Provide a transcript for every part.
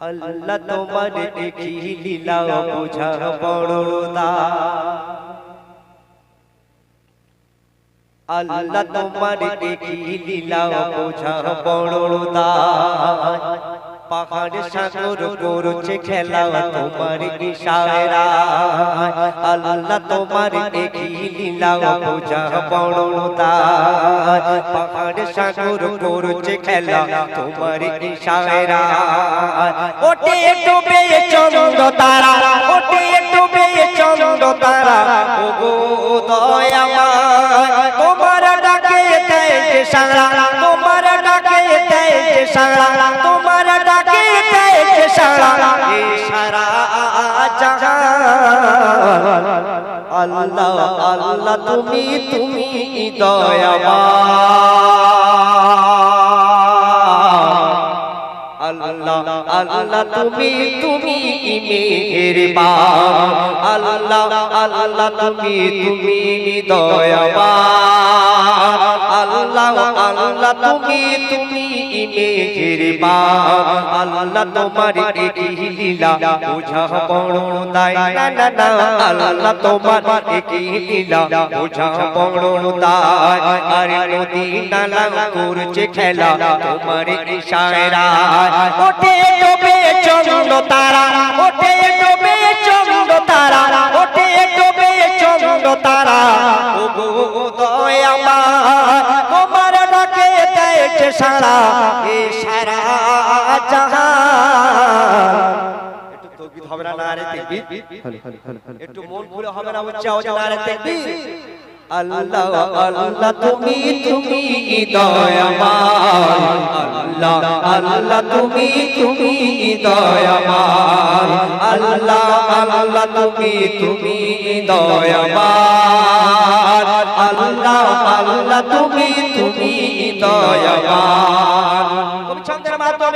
আল্লাহ তোমার দেখি লীলা বুঝা বড়দা। আল্লাহ তোমার দেখি লীলা বুঝা বড়দা। পাহাড় সাগর করছে খেলা তোমার ইশারা। আল্লাহ তোমার দেখি লীলা বুঝা বড়দা পাহাড় সাগর করছে খেলা তোমার ইশারা। ওটে ডুবে চন্দ্র তারা। ওটে ডুবে চন্দ্র তারা। ও গো তোমার ডাকে দেয় সারা। তোমার ডাকে দেয় সারা। আল্লাহ আল্লাহ তুমি তুমি দয়াবা আল্লাহ আল্লাহ তুমি তুমি মেহেরবান। আল্লাহ আল্লাহ তুমি তুমি দয়াবান। আল্লাহ আল্লাহ তুমি তুমি মেহেরবান আল্লাহ তোমার একই লীলা বুঝা বড় দায় না না আল্লাহ তোমার একই লীলা বুঝা বড় দায় আর নদী নালা করছে খেলা তোমার ইশারা ওঠে ডোবে চন্দ্র তারা, ওঠে দেয় সারা এ সারা জাহান। একটু তৌকিদ হবে না নারে তাকবীর একটু মন খুলে হবে না উচ্চ আওয়াজে নারে তাকবীর আল্লাহ আল্লাহ তুমি তুমি দয়াময় আল্লাহ আল্লাহ তুমি তুমি দয়াময় আল্লাহ আল্লাহ তুমি তুমি দয়াময় আল্লাহ আল্লাহ তুমি তুমি কবি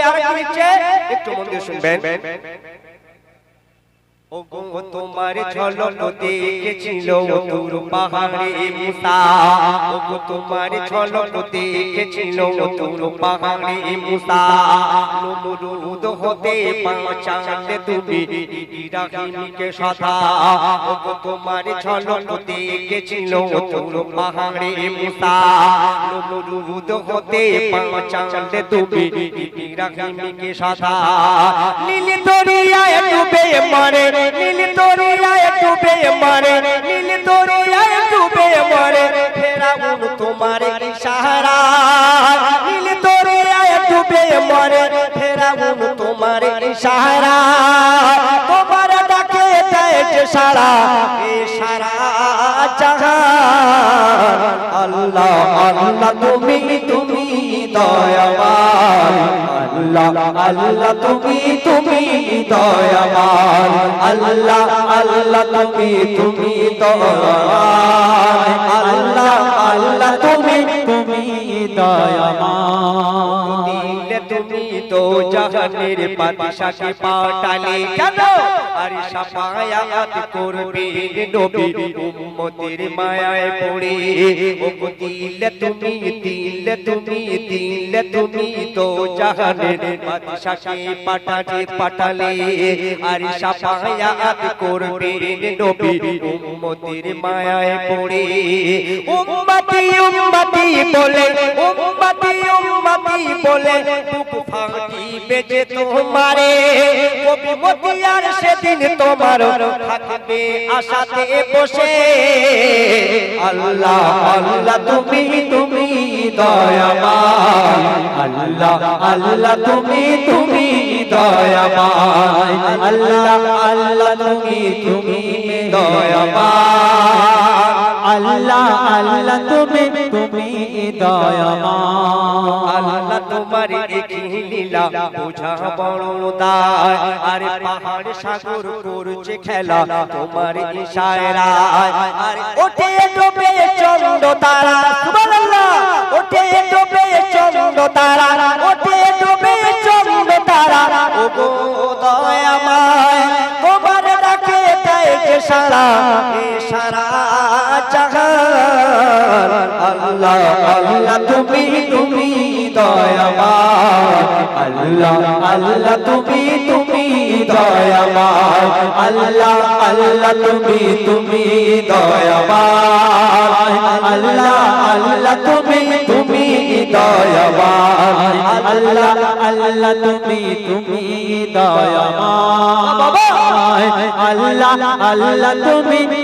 মাধ্যমে আরেকটি লিখছে একটু মন দিয়ে শুনবেন। ও তোমার ঝলক দেখেছিল তোর পাহাড়ে মুসা। ও তোমার ঝলক দেখেছিল তোর পাহাড়ে মুসা। নমরুদ হতে পাঁচালে তুমি ইব্রাহিমকে সদা ও তোমার ঝলক দেখেছিল তোর পাহাড়ে মুসা। নমরুদ হতে পাঁচালে তুমি ইব্রাহিমকে সদা নীল দরিয়ায় ডুবে মরে নীল দরিয়ায় ডুবে মরে, নীল দরিয়ায় ডুবে মরে, ফেরাউন তোমার ইশারা। নীল দরিয়ায় ডুবে মরে, ফেরাউন তোমার ইশারা। তোমার ডাকে দেয় যে সারা, এ সারা জাহান। আল্লাহ আল্লাহ, তুমি তুমি দয়াবান। আল্লাহ আল্লাহ তুমি তুমি দয়াবান। আল্লাহ আল্লাহ তুমি তুমি দয়াবান। আল্লাহ আল্লাহ তুমি তুমি দয়াবান। তুমি তো জাহানের বাদশাকে পাটালে কেন আর সাফায়াত করবে নবী উম্মতের মায়ায় পড়ে। ও দিলে তুমি দিলে তুমি দিলে তুমি তো জাহানের বাদশাকে পাঠালে পাঠালে। আর সাফায়াত করবে নবী উম্মতের মায়ায় পড়ে। উম্মতি উম্মতি বলে, উম্মতি উম্মতি বলে, বুক ফাটি বেজে তোমারে। কবি মতিয়ার সেদিন তোমার থাকবে আশাতে বসে। আল্লাহ আল্লাহ, তুমি তুমি দয়াবান। আল্লাহ আল্লাহ, তুমি তুমি দয়াবান। আল্লাহ আল্লাহ, তুমি তুমি দয়াবান। আল্লাহ আল্লাহ তুমি তুমি আল্লাহ তোমার একই লীলা বোঝা বড় দায় আরে পাহাড় সাগর করছে খেলা, তোমার ইশারায় আরে ওঠে ডোবে চন্দ্র তারা, সুবহানাল্লাহ। ওঠে ডোবে চন্দ্র তারা, ওঠে ডোবে চন্দ্র তারা। ও গো দয়াময়, তোমার ডাকে দেয় যে সারা। আল্লাহ আল্লাহ তুমি তুমি দয়াবান। আল্লাহ আল্লাহ তুমি তুমি দয়াময় আল্লাহ আল্লাহ তুমি তুমি দয়াময় আল্লাহ আল্লাহ তুমি তুমি দয়াময় আল্লাহ আল্লাহ তুমি তুমি দয়াময় আল্লাহ আল্লাহ তুমি